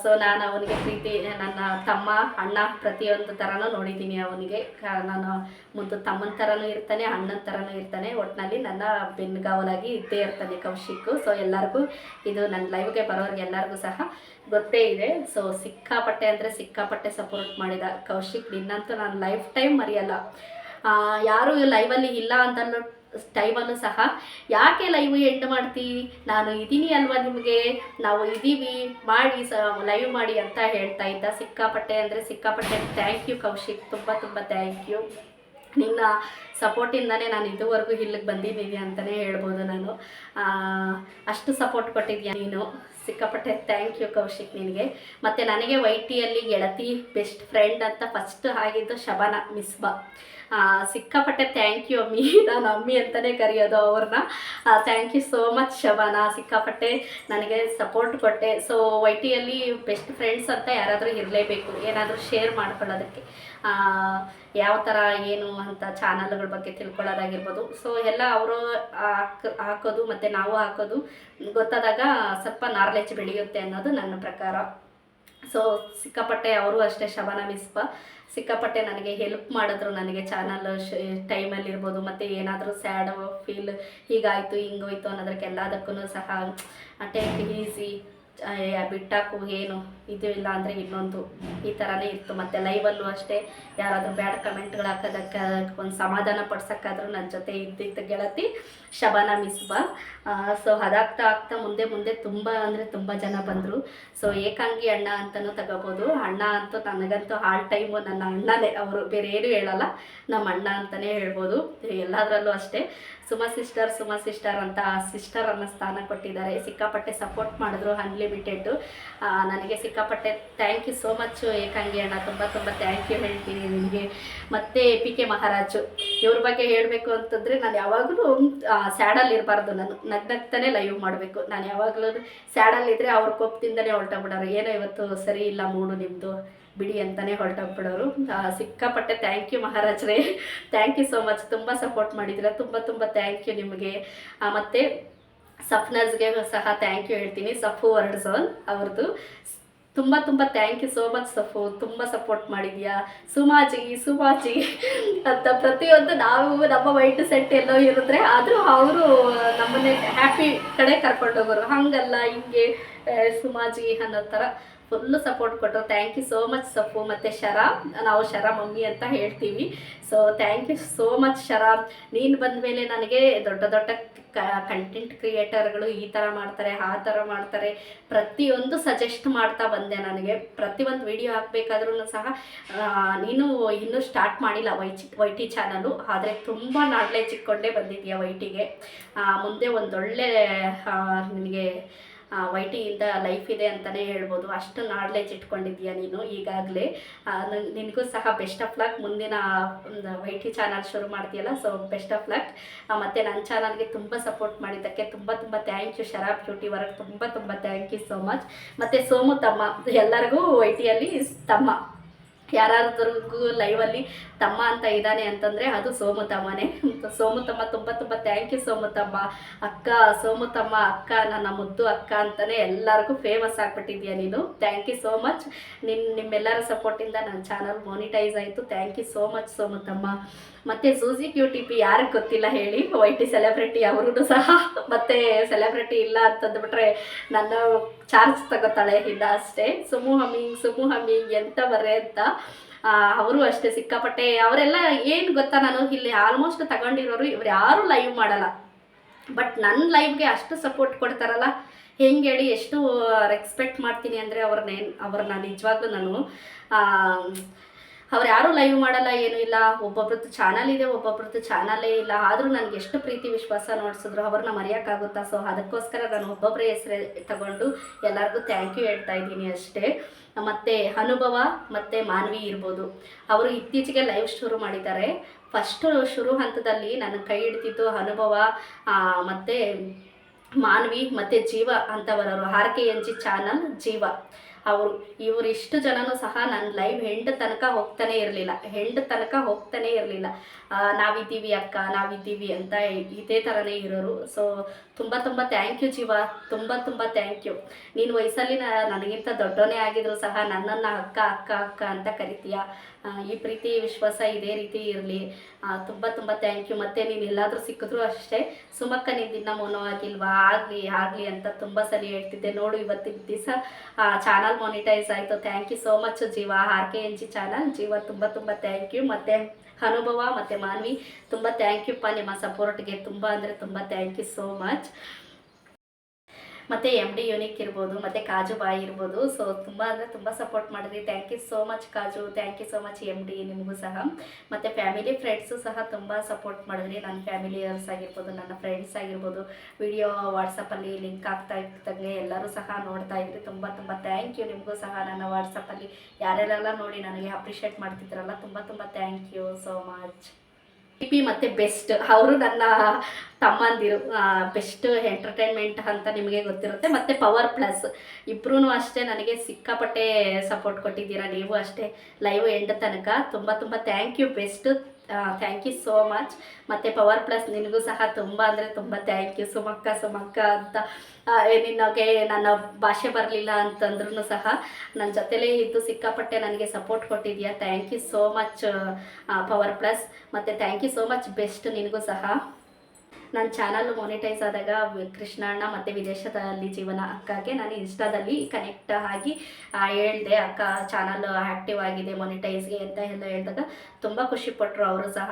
A: ಸೊ ನಾನು ಅವನಿಗೆ ಪ್ರೀತಿ, ನನ್ನ ತಮ್ಮ, ಅಣ್ಣ ಪ್ರತಿಯೊಂದು ಥರನೂ ನೋಡಿದ್ದೀನಿ ಅವನಿಗೆ. ನಾನು ಮುಂದೆ ತಮ್ಮನ ಥರನೂ ಇರ್ತಾನೆ, ಅಣ್ಣನ ಥರನೂ ಇರ್ತಾನೆ. ಒಟ್ಟಿನಲ್ಲಿ ನನ್ನ ಬೆನ್ಗಾವಲಾಗಿ ಇದ್ದೇ ಇರ್ತಾನೆ ಕೌಶಿಕ್ ಸೊ ಎಲ್ಲರಿಗೂ ಇದು ನನ್ನ ಲೈವ್ಗೆ ಬರೋರಿಗೆ ಎಲ್ಲರಿಗೂ ಸಹ ಗೊತ್ತೇ ಇದೆ. ಸೊ ಸಿಕ್ಕಾಪಟ್ಟೆ ಅಂದರೆ ಸಿಕ್ಕಾಪಟ್ಟೆ ಸಪೋರ್ಟ್ ಮಾಡಿದ ಕೌಶಿಕ್. ನಿನ್ನಂತೂ ನಾನು ಲೈಫ್ ಟೈಮ್ ಮರೆಯಲ್ಲ. ಯಾರು ಲೈವಲ್ಲಿ ಇಲ್ಲ ಅಂತ ಟೈಮಲ್ಲೂ ಸಹ ಯಾಕೆ ಲೈವ್ ಎಂಡ್ ಮಾಡ್ತೀವಿ ನಾನು ಇದ್ದೀನಿ ಅಲ್ವಾ ನಿಮಗೆ? ನಾವು ಇದ್ದೀವಿ ಮಾಡಿ ಸ ಲೈವ್ ಮಾಡಿ ಅಂತ ಹೇಳ್ತಾ ಇದ್ದ. ಸಿಕ್ಕಾಪಟ್ಟೆ ಅಂದರೆ ಸಿಕ್ಕಾಪಟ್ಟೆ. Thank you Kaushik. ತುಂಬ ತುಂಬ ಥ್ಯಾಂಕ್ ಯು ನಿನ್ನ ಸಪೋರ್ಟಿಂದನೇ ನಾನು ಇದುವರೆಗೂ ಇಲ್ಲಿಗೆ ಬಂದಿದ್ದೀನಿ ಅಂತಲೇ ಹೇಳ್ಬೋದು ನಾನು. ಅಷ್ಟು ಸಪೋರ್ಟ್ ಕೊಟ್ಟಿದ್ಯಾ ನೀನು? ಸಿಕ್ಕಾಪಟ್ಟೆ ಥ್ಯಾಂಕ್ ಯು ಕೌಶಿಕ್ ನಿನಗೆ. ಮತ್ತು ನನಗೆ ವೈ ಟಿಯಲ್ಲಿ ಗೆಳತಿ ಬೆಸ್ಟ್ ಫ್ರೆಂಡ್ ಅಂತ ಫಸ್ಟ್ ಆಗಿದ್ದು ಶಬನ ಮಿಸ್ಬಾ ಸಿಕ್ಕಾಪಟ್ಟೆ ಥ್ಯಾಂಕ್ ಯು ಅಮ್ಮಿ. ನಾನು ಅಮ್ಮಿ ಅಂತಲೇ ಕರೆಯೋದು ಅವ್ರನ್ನ. Thank you so much Shabana, ಸಿಕ್ಕಾಪಟ್ಟೆ ನನಗೆ ಸಪೋರ್ಟ್ ಕೊಟ್ಟೆ. ಸೊ ವೈ ಟಿಯಲ್ಲಿ ಬೆಸ್ಟ್ ಫ್ರೆಂಡ್ಸ್ ಅಂತ ಯಾರಾದರೂ ಇರಲೇಬೇಕು. ಏನಾದರೂ ಶೇರ್ ಮಾಡ್ಕೊಳ್ಳೋದಕ್ಕೆ. ಯಾವ ಥರ ಏನು ಅಂತ ಚಾನಲ್ಗಳ ಬಗ್ಗೆ ತಿಳ್ಕೊಳ್ಳೋದಾಗಿರ್ಬೋದು. ಸೊ ಎಲ್ಲ ಅವರು ಹಾಕ್, ಹಾಕೋದು ಮತ್ತು ನಾವು ಹಾಕೋದು ಗೊತ್ತಾದಾಗ ಸ್ವಲ್ಪ ನಾರ್ಲೆಜ್ ಬೆಳೆಯುತ್ತೆ ಅನ್ನೋದು ನನ್ನ ಪ್ರಕಾರ. ಸೊ ಸಿಕ್ಕಾಪಟ್ಟೆ ಅವರು ಅಷ್ಟೇ ಶಬನ ಮಿಸ್ಪ. ಸಿಕ್ಕಾಪಟ್ಟೆ ನನಗೆ ಹೆಲ್ಪ್ ಮಾಡಿದ್ರು ನನಗೆ ಚಾನಲ್ ಟೈಮಲ್ಲಿ ಇರ್ಬೋದು ಮತ್ತು ಏನಾದರೂ ಸ್ಯಾಡ್ ಫೀಲ್ ಹೀಗಾಯಿತು, ಹಿಂಗೋಯ್ತು ಅನ್ನೋದಕ್ಕೆ ಎಲ್ಲದಕ್ಕೂ ಸಹ ಟೇಕ್ ಈಸಿ ಬಿಟ್ಟಾಕು ಏನು? ಇದು ಇಲ್ಲ ಅಂದರೆ ಇನ್ನೊಂದು ಈ ಥರನೇ ಇತ್ತು. ಮತ್ತು ಲೈವಲ್ಲೂ ಅಷ್ಟೇ ಯಾರಾದರೂ ಬ್ಯಾಡ್ ಕಮೆಂಟ್ಗಳು ಹಾಕೋದಕ್ಕೆ, ಒಂದು ಸಮಾಧಾನ ಪಡ್ಸೋಕ್ಕಾದ್ರೂ ನನ್ನ ಜೊತೆ ಇದ್ದಿದ್ದ ಗೆಳತಿ ಶಬಾನ ಮಿಸ್ಬಾ ಸೊ ಅದಾಗ್ತಾ ಆಗ್ತಾ ಮುಂದೆ ಮುಂದೆ ತುಂಬ ಅಂದರೆ ತುಂಬ ಜನ ಬಂದರು. ಸೊ ಏಕಾಂಗಿ ಅಣ್ಣ ಅಂತಲೂ ತಗೋಬೋದು. ಅಣ್ಣ ಅಂತೂ ನನಗಂತೂ ಆಲ್ ಟೈಮು ನನ್ನ ಅಣ್ಣನೇ. ಅವರು ಬೇರೆ ಏನು ಹೇಳಲ್ಲ. ನಮ್ಮ ಅಣ್ಣ ಅಂತಲೇ ಹೇಳ್ಬೋದು. ಎಲ್ಲದರಲ್ಲೂ ಅಷ್ಟೇ. ಸುಮಾ ಸಿಸ್ಟರ್ ಸುಮ ಸಿಸ್ಟರ್ ಅಂತ ಸಿಸ್ಟರ್ ಅನ್ನೋ ಸ್ಥಾನ ಕೊಟ್ಟಿದ್ದಾರೆ. ಸಿಕ್ಕಾಪಟ್ಟೆ ಸಪೋರ್ಟ್ ಮಾಡಿದ್ರು ಅನ್ಲಿಮಿಟೆಡ್ ನನಗೆ ಸಿಕ್ಕಾಪಟ್ಟೆ ಥ್ಯಾಂಕ್ ಯು ಸೋ ಮಚ್ ಏಕಾಂಗಿ ಅಣ್ಣ. ತುಂಬ ತುಂಬ ಥ್ಯಾಂಕ್ ಯು ಹೇಳ್ತೀನಿ ನಿಮಗೆ. ಮತ್ತು ಪಿ ಕೆ ಮಹಾರಾಜು, ಇವ್ರ ಬಗ್ಗೆ ಹೇಳಬೇಕು ಅಂತಂದರೆ ನಾನು ಯಾವಾಗಲೂ ಸ್ಯಾಡಲ್ಲಿ ಇರಬಾರ್ದು. ನಾನು, ನಗ್ನಗ್ತಾನೆ ಲೈವ್ ಮಾಡಬೇಕು. ನಾನು ಯಾವಾಗಲೂ ಸ್ಯಾಡಲ್ಲಿದ್ದರೆ ಅವ್ರ ಕೋಪದಿಂದನೇ ಹೊರಟೋಗ್ಬಿಡೋರು. ಏನೋ ಇವತ್ತು ಸರಿ ಇಲ್ಲ ಮೂಡು ನಿಮ್ಮದು ಬಿಡಿ ಅಂತಲೇ ಹೊರಟೋಗ್ಬಿಡೋರು. ಸಿಕ್ಕಾಪಟ್ಟೆ ಥ್ಯಾಂಕ್ ಯು ಮಹಾರಾಜರೇ. ಥ್ಯಾಂಕ್ ಯು ಸೋ ಮಚ್ ತುಂಬ ಸಪೋರ್ಟ್ ಮಾಡಿದ್ದೀರ ತುಂಬ ತುಂಬ ಥ್ಯಾಂಕ್ ಯು ನಿಮಗೆ. ಮತ್ತು ಸಫ್ನರ್ಸ್ಗೆ ಸಹ ಥ್ಯಾಂಕ್ ಯು ಹೇಳ್ತೀನಿ. ಸಫು ವರ್ಡ್ ಸೋನ್ ಅವ್ರದ್ದು ತುಂಬ ತುಂಬ thank you so much Safu. ತುಂಬ ಸಪೋರ್ಟ್ ಮಾಡಿದ್ಯಾ. ಸುಮಾಜಿ ಸುಮಾಜಿ ಅಂತ ಪ್ರತಿಯೊಂದು ನಾವು ನಮ್ಮ ವೈಟ್ ಸೆಟ್ ಎಲ್ಲೋ ಇರಿದ್ರೆ ಆದರೂ ಅವರು ನಮ್ಮನ್ನೇ ಹ್ಯಾಪಿ ಕಡೆ ಕರ್ಕೊಂಡೋಗೋರು. ಹಾಗಲ್ಲ, ಹಿಂಗೆ ಸುಮಾಜಿ ಅನ್ನೋ ಥರ ಫುಲ್ಲು ಸಪೋರ್ಟ್ ಕೊಟ್ಟರು thank you so much Sappu ಮತ್ತು ಶರಾ. ನಾವು ಶರಾ ಮಮ್ಮಿ ಅಂತ ಹೇಳ್ತೀವಿ. So thank you so much Shara. ನೀನು ಬಂದ ಮೇಲೆ ನನಗೆ ದೊಡ್ಡ ದೊಡ್ಡ ಕಂಟೆಂಟ್ ಕ್ರಿಯೇಟರ್ಗಳು ಈ ಥರ ಮಾಡ್ತಾರೆ, ಆ ಥರ ಮಾಡ್ತಾರೆ. ಪ್ರತಿಯೊಂದು ಸಜೆಸ್ಟ್ ಮಾಡ್ತಾ ಬಂದೆ ನನಗೆ. ಪ್ರತಿಯೊಂದು ವಿಡಿಯೋ ಹಾಕಬೇಕಾದ್ರೂ ಸಹ ನೀನು ಇನ್ನೂ ಸ್ಟಾರ್ಟ್ ಮಾಡಿಲ್ಲ ವೈ ವೈ ಟಿ ಚಾನಲು ಆದರೆ ತುಂಬ ನಾಡ್ಲೇಜ್ ಇಟ್ಕೊಂಡೇ ಬಂದಿದೆಯಾ ವೈ ಟಿಗೆ ಮುಂದೆ ಒಂದೊಳ್ಳೆ ನಿನಗೆ ವೈ ಇಂದ ಲೈಫ್ ಇದೆ ಅಂತಲೇ ಹೇಳ್ಬೋದು. ಅಷ್ಟು ನಾಡ್ಲೇಜ್ ಇಟ್ಕೊಂಡಿದ್ದೀಯ ನೀನು ಈಗಾಗಲೇ. ನಿನಗೂ ಸಹ ಬೆಸ್ಟ್ ಆಫ್ ಲಕ್ ಮುಂದಿನ, ಒಂದು ವೈ ಟಿ ಚಾನಲ್ ಶುರು ಮಾಡ್ತೀಯಲ್ಲ ಸೊ ಬೆಸ್ಟ್ ಆಫ್ ಲಕ್ ಮತ್ತು ನನ್ನ ಚಾನಲ್ಗೆ ತುಂಬ ಸಪೋರ್ಟ್ ಮಾಡಿದ್ದಕ್ಕೆ ತುಂಬ ತುಂಬ thank you Sharab beauty work ತುಂಬ ತುಂಬ ಥ್ಯಾಂಕ್ ಯು ಸೋ ಮಚ್ ಮತ್ತು ಸೋಮು ತಮ್ಮ, ಎಲ್ಲರಿಗೂ ವೈ ಟಿಯಲ್ಲಿ ತಮ್ಮ. ಯಾರಾದ್ರಿಗೂ ಲೈವಲ್ಲಿ ತಮ್ಮ ಅಂತ ಇದ್ದಾನೆ ಅಂತಂದರೆ ಅದು ಸೋಮು ತಮ್ಮನೇ ಸೋಮು ತಮ್ಮ ತುಂಬ ತುಂಬ ಥ್ಯಾಂಕ್ ಯು ಸೋಮು ತಮ್ಮ ಅಕ್ಕ ಸೋಮು ತಮ್ಮ ಅಕ್ಕ ನನ್ನ ಮುದ್ದು ಅಕ್ಕ ಅಂತಲೇ ಎಲ್ಲರಿಗೂ ಫೇಮಸ್ ಆಗಿಬಿಟ್ಟಿದ್ಯಾ ನೀನು? ಥ್ಯಾಂಕ್ ಯು ಸೋ ಮಚ್ ನಿನ್ನ ನಿಮ್ಮೆಲ್ಲರ ಸಪೋರ್ಟಿಂದ ನನ್ನ ಚಾನಲ್ ಮೋನಿಟೈಸ್ ಆಯಿತು. Thank you so much Somu ತಮ್ಮ ಮತ್ತು ಸೂಜಿ ಕ್ಯೂ ಟಿ ಪಿ ಯಾರಿಗೆ ಗೊತ್ತಿಲ್ಲ ಹೇಳಿ? ವೈ ಟಿ ಸೆಲೆಬ್ರಿಟಿ ಅವರು ಸಹ. ಮತ್ತೆ ಸೆಲೆಬ್ರಿಟಿ ಇಲ್ಲ ಅಂತಂದ್ಬಿಟ್ರೆ ನನ್ನ ಚಾರ್ಜ್ ತಗೋತಾಳೆ ಇಲ್ಲ ಅಷ್ಟೇ. ಸುಮು ಹಮ್ಮಿಂಗ್ ಸುಮು ಹಮ್ಮಿಂಗ್ ಎಂತ ಬರೆ ಅಂತ. ಅವರು ಅಷ್ಟೇ ಸಿಕ್ಕಾಪಟ್ಟೆ, ಅವರೆಲ್ಲ ಏನು ಗೊತ್ತಾ ನಾನು, ಇಲ್ಲಿ ಆಲ್ಮೋಸ್ಟ್ ತಗೊಂಡಿರೋರು ಇವ್ರು ಯಾರೂ ಲೈವ್ ಮಾಡಲ್ಲ. ಬಟ್ ನನ್ನ ಲೈವ್ಗೆ ಅಷ್ಟು ಸಪೋರ್ಟ್ ಕೊಡ್ತಾರಲ್ಲ, ಹೆಂಗೆ ಹೇಳಿ ಎಷ್ಟು ರೆಸ್ಪೆಕ್ಟ್ ಮಾಡ್ತೀನಿ ಅಂದರೆ ಅವ್ರನ್ನ ಅವ್ರನ್ನ ನಿಜವಾಗ್ಲೂ ನಾನು ಅವ್ರು ಯಾರೂ ಲೈವ್ ಮಾಡಲ್ಲ, ಏನೂ ಇಲ್ಲ. ಒಬ್ಬೊಬ್ರದ್ದು ಚಾನಲ್ ಇದೆ, ಒಬ್ಬೊಬ್ರದ್ದು ಚಾನಲೇ ಇಲ್ಲ. ಆದರೂ ನನಗೆ ಎಷ್ಟು ಪ್ರೀತಿ, ವಿಶ್ವಾಸ ನೋಡಿಸಿದ್ರು ಅವ್ರನ್ನ ಮರೆಯೋಕ್ಕಾಗುತ್ತಾ? ಸೊ ಅದಕ್ಕೋಸ್ಕರ ನಾನು ಒಬ್ಬೊಬ್ಬರ ಹೆಸರು ತಗೊಂಡು ಎಲ್ಲರಿಗೂ ಥ್ಯಾಂಕ್ ಯು ಹೇಳ್ತಾ ಇದ್ದೀನಿ ಅಷ್ಟೇ. ಮತ್ತು ಅನುಭವ ಮತ್ತು ಮಾನ್ವಿ ಇರ್ಬೋದು. ಅವರು ಇತ್ತೀಚೆಗೆ ಲೈವ್ ಶುರು ಮಾಡಿದ್ದಾರೆ. ಫಸ್ಟು ಶುರು ಹಂತದಲ್ಲಿ ನನ್ನ ಕೈ ಹಿಡ್ತಿತ್ತು ಅನುಭವ ಮತ್ತು ಮಾನ್ವಿ ಮತ್ತು ಜೀವ ಅಂತ ಬರೋರು R K N G channel Jeeva. ಅವರು ಇವರಿಷ್ಟು ಜನನೂ ಸಹ ನನ್ನ ಲೈವ್ ಹೆಂಡ್ ತನಕ ಹೋಗ್ತಾನೆ ಇರಲಿಲ್ಲ. ಹೆಂಡ್ ತನಕ ಹೋಗ್ತಾನೆ ಇರಲಿಲ್ಲ. ನಾವಿದ್ದೀವಿ ಅಕ್ಕ, ನಾವಿದ್ದೀವಿ ಅಂತ ಇದೇ ಥರನೇ ಇರೋರು. ಸೊ ತುಂಬ ತುಂಬ ಥ್ಯಾಂಕ್ ಯು ಜೀವ. ತುಂಬ ತುಂಬ ಥ್ಯಾಂಕ್ ಯು ನೀನು ವಯಸ್ಸಲ್ಲಿ ನನಗಿಂತ ದೊಡ್ಡವನೇ ಆಗಿದ್ರು ಸಹ ನನ್ನನ್ನು ಅಕ್ಕ ಅಕ್ಕ ಅಕ್ಕ ಅಂತ ಕರಿತೀಯ. ಈ ಪ್ರೀತಿ, ವಿಶ್ವಾಸ ಇದೇ ರೀತಿ ಇರಲಿ. ತುಂಬ ತುಂಬ ಥ್ಯಾಂಕ್ ಯು ಮತ್ತು ನೀನು ಎಲ್ಲಾದರೂ ಸಿಕ್ಕಿದ್ರು ಅಷ್ಟೇ ಸುಮಕ್ಕ ನೀನು ದಿನ ಮೋನೋ ಆಗಿಲ್ವಾ ಆಗಲಿ ಆಗಲಿ ಅಂತ ತುಂಬ ಸಲ ಹೇಳ್ತಿದ್ದೆ. ನೋಡು, ಇವತ್ತಿನ ದಿವಸ ಚಾನಲ್ ಮಾನಿಟೈಸ್ ಆಯಿತು. Thank you so much Jeeva. R K N G channel Jeeva, ತುಂಬ ತುಂಬ ಥ್ಯಾಂಕ್ ಯು ಮತ್ತು ಅನುಭವ ಮತ್ತು ಮಾನ್ವಿ, ತುಂಬ ಥ್ಯಾಂಕ್ ಯುಪ್ಪ ನಿಮ್ಮ ಸಪೋರ್ಟ್ಗೆ ತುಂಬ ಅಂದರೆ ತುಂಬ ಥ್ಯಾಂಕ್ ಯು ಸೋ ಮಚ್ ಮತ್ತು ಎಂ ಡಿ ಯೂನಿಕ್ ಇರ್ಬೋದು, ಮತ್ತು ಕಾಜು ಬಾಯಿ ಇರ್ಬೋದು. ಸೊ ತುಂಬ ಅಂದರೆ ತುಂಬ ಸಪೋರ್ಟ್ ಮಾಡಿದ್ರಿ. Thank you so much Kaju. Thank you so much M D ನಿಮಗೂ ಸಹ. ಮತ್ತು ಫ್ಯಾಮಿಲಿ ಫ್ರೆಂಡ್ಸು ಸಹ ತುಂಬ ಸಪೋರ್ಟ್ ಮಾಡಿದ್ರಿ. ನನ್ನ ಫ್ಯಾಮಿಲಿಯರ್ಸ್ ಆಗಿರ್ಬೋದು, ನನ್ನ ಫ್ರೆಂಡ್ಸ್ ಆಗಿರ್ಬೋದು. ವಿಡಿಯೋ ವಾಟ್ಸಪ್ಪಲ್ಲಿ ಲಿಂಕ್ ಆಗ್ತಾ ಇದ್ದಂಗೆ ಎಲ್ಲರೂ ಸಹ ನೋಡ್ತಾ ಇದ್ರಿ. ತುಂಬ ತುಂಬ ಥ್ಯಾಂಕ್ ಯು ನಿಮಗೂ ಸಹ ನನ್ನ ವಾಟ್ಸಪ್ಪಲ್ಲಿ ಯಾರೆಲ್ಲ ನೋಡಿ ನನಗೆ ಅಪ್ರಿಷಿಯೇಟ್ ಮಾಡ್ತಿದ್ರಲ್ಲ, ತುಂಬ ತುಂಬ thank you so much P ಮತ್ತು ಬೆಸ್ಟ್ ಅವರು ನನ್ನ ತಮ್ಮಂದಿರು ಬೆಸ್ಟ್ ಎಂಟರ್ಟೈನ್ಮೆಂಟ್ ಅಂತ ನಿಮಗೆ ಗೊತ್ತಿರುತ್ತೆ. ಮತ್ತು ಪವರ್ ಪ್ಲಸ್ ಇಬ್ಬರೂ ಅಷ್ಟೇ ನನಗೆ ಸಿಕ್ಕಾಪಟ್ಟೆ ಸಪೋರ್ಟ್ ಕೊಟ್ಟಿದ್ದೀರಾ. ನೀವು ಅಷ್ಟೇ ಲೈವ್ ಎಂಡ್ ತನಕ. ತುಂಬ ತುಂಬ thank you best thank you so much ಮತ್ತು ಪವರ್ ಪ್ಲಸ್ ನಿನಗೂ ಸಹ ತುಂಬ ಅಂದರೆ ತುಂಬ ಥ್ಯಾಂಕ್ ಯು ಸುಮಕ್ಕ ಸುಮಕ್ಕ ಅಂತ ನಿನ್ನಗೆ ನನ್ನ ಭಾಷೆ ಬರಲಿಲ್ಲ ಅಂತಂದ್ರೂ ಸಹ ನನ್ನ ಜೊತೆಲೇ ಇದ್ದು ಸಿಕ್ಕಾಪಟ್ಟೆ ನನಗೆ support ಕೊಟ್ಟಿದೆಯಾ? Thank you so much power plus ಮತ್ತು thank you so much best ನಿನಗೂ ಸಹ. ನನ್ನ ಚಾನಲ್ ಮೊನಿಟೈಸ್ ಆದಾಗ ಕೃಷ್ಣಣ್ಣ ಮತ್ತು ವಿದೇಶದಲ್ಲಿ ಜೀವನ ಅಕ್ಕಗೆ ನಾನು ಇನ್ಸ್ಟಾದಲ್ಲಿ ಕನೆಕ್ಟ್ ಆಗಿ ಹೇಳಿದೆ, ಅಕ್ಕ ಚಾನಲ್ ಆ್ಯಕ್ಟಿವ್ ಆಗಿದೆ ಮೊನಿಟೈಸ್ಗೆ ಅಂತ ಎಲ್ಲ ಹೇಳಿದಾಗ ತುಂಬ ಖುಷಿಪಟ್ಟರು ಅವರು ಸಹ